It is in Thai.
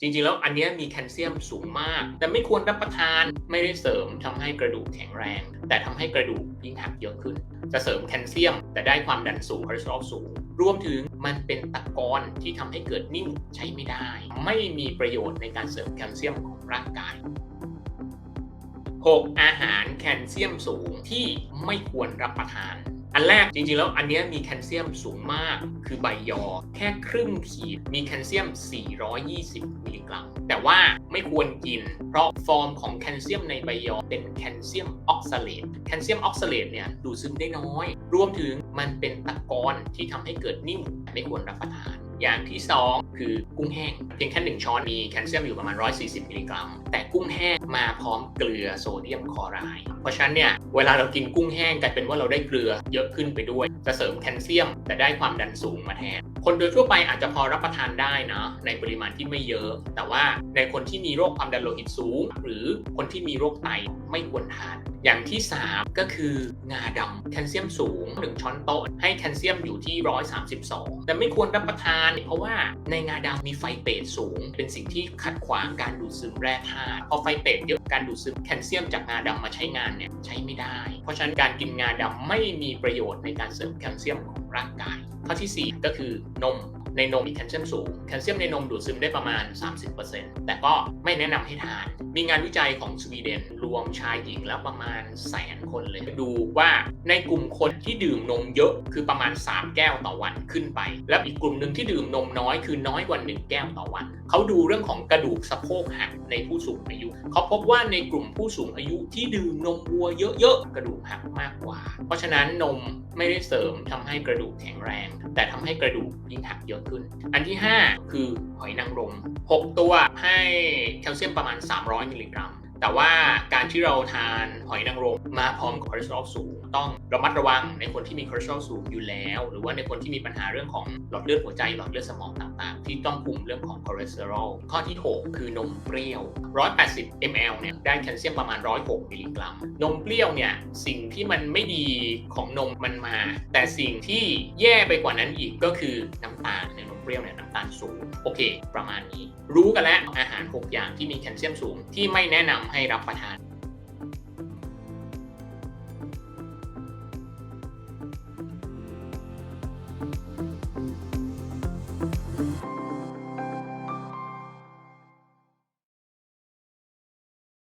จริงๆ แล้วอันนี้มีแคลเซียมสูงมาก แต่ไม่ควรรับประทานไม่ได้เสริมทำให้กระดูกแข็งแรง แต่ทำให้กระดูกยิ่งหักเยอะขึ้น จะเสริมแคลเซียม แต่ได้ความดันสูงคอเลสเตอรอลสูง รวมถึงมันเป็นตะกอนที่ทำให้เกิดนิ่วใช้ไม่ได้ ไม่มีประโยชน์ในการเสริมแคลเซียมของร่างกาย 6. อาหารแคลเซียมสูงที่ไม่ควรรับประทาน อันแรกจริงๆ แล้วอันนี้มีแคลเซียมสูงมาก คือใบยอแค่ครึ่งขีดมีแคลเซียม 420 มิลลิกรัม แต่ว่าไม่ควรกิน เพราะฟอร์มของแคลเซียมในใบยอเป็นแคลเซียมออกซาเลตแคลเซียมออกซาเลตเนี่ยดูดซึมได้น้อย รวมถึงมันเป็นตะกอนที่ทำให้เกิดนิ่มไม่ควรรับประทาน อย่างที่ 2 คือกุ้งแห้ง เพียงแค่1ช้อนมีแคลเซียมอยู่ประมาณ 140 มิลลิกรัม แต่กุ้งแห้งมาพร้อมเกลือโซเดียมคลอไรด์เพราะฉะนั้นเนี่ยเวลาเรากินกุ้งแห้งกลายเป็นว่าเราได้เกลือเยอะขึ้นไปด้วยจะเสริมแคลเซียม แต่ได้ความดันสูงมาแทนคนโดยทั่วไปอาจจะพอรับประทานได้นะในปริมาณที่ไม่เยอะ แต่ว่าในคนที่มีโรคความดันโลหิตสูง หรือคนที่มีโรคไตไม่ควรทาน อย่างที่ 3 ก็คืองาดำแคลเซียมสูง 1 ช้อนโต๊ะให้แคลเซียมอยู่ที่ 132 แต่ไม่ควรรับประทาน เพราะว่าในงาดำมีไฟเบตสูง เป็นสิ่งที่ขัดขวางการดูดซึมแร่ธาตุพอไฟเบตเยอะการดูดซึมแคลเซียมจากงาดำมาใช้งานเนี่ยใช้ไม่ได้ เพราะฉะนั้นการกินงาดำไม่มีประโยชน์ในการเสริมแคลเซียมของร่างกายข้อทีสี่4 ก็คือนมในนมมีแคลเซียมสูง แคลเซียมในนมดูดซึมได้ประมาณ 30%แต่ก็ไม่แนะนำให้ทาน มีงานวิจัยของสวีเดนรวมชายหญิงแล้วประมาณแสนคนเลย ดูว่าในกลุ่มคนที่ดื่มนมเยอะคือประมาณ 3 แก้วต่อวันขึ้นไป และอีกกลุ่มหนึ่งที่ดื่มนมน้อยคือน้อยกว่า1แก้วต่อวัน เขาดูเรื่องของกระดูกสะโพกหักในผู้สูงอายุ เขาพบว่าในกลุ่มผู้สูงอายุที่ดื่มนมวัวเยอะๆกระดูกหักมากกว่า เพราะฉะนั้นนมไม่ได้เสริมทำให้กระดูกแข็งแรง แต่ทำให้กระดูกยิ่งหักเยอะขึ้น อันที่ 5 คือหอยนางรม 6 ตัวให้แคลเซียมประมาณ 300 มิลลิกรัม แต่ว่าการที่เราทานหอยนางรมมาพร้อมกับคอเลสเตอรอลสูง ต้องระมัดระวังในคนที่มีคอเลสเตอรอลสูงอยู่แล้ว หรือว่าในคนที่มีปัญหาเรื่องของหลอดเลือดหัวใจหลอดเลือดสมองต่าง ๆ ที่ต้องคุมเรื่องของคอเลสเตอรอลข้อที่ 6 คือนมเปรี้ยว 180 ml เนี่ยได้แคลเซียมประมาณ 106 มิลลิกรัม นมเปรี้ยวเนี่ยสิ่งที่มันไม่ดีของนมมันมา แต่สิ่งที่แย่ไปกว่านั้นอีกก็คือน้ำตาลใเปรี้ยวเนี่ยน้ำตาลสูง โอเค ประมาณนี้ รู้กันแล้วอาหาร 6 อย่างที่มีแคลเซียมสูงที่ไม่แนะนำให้รับประทาน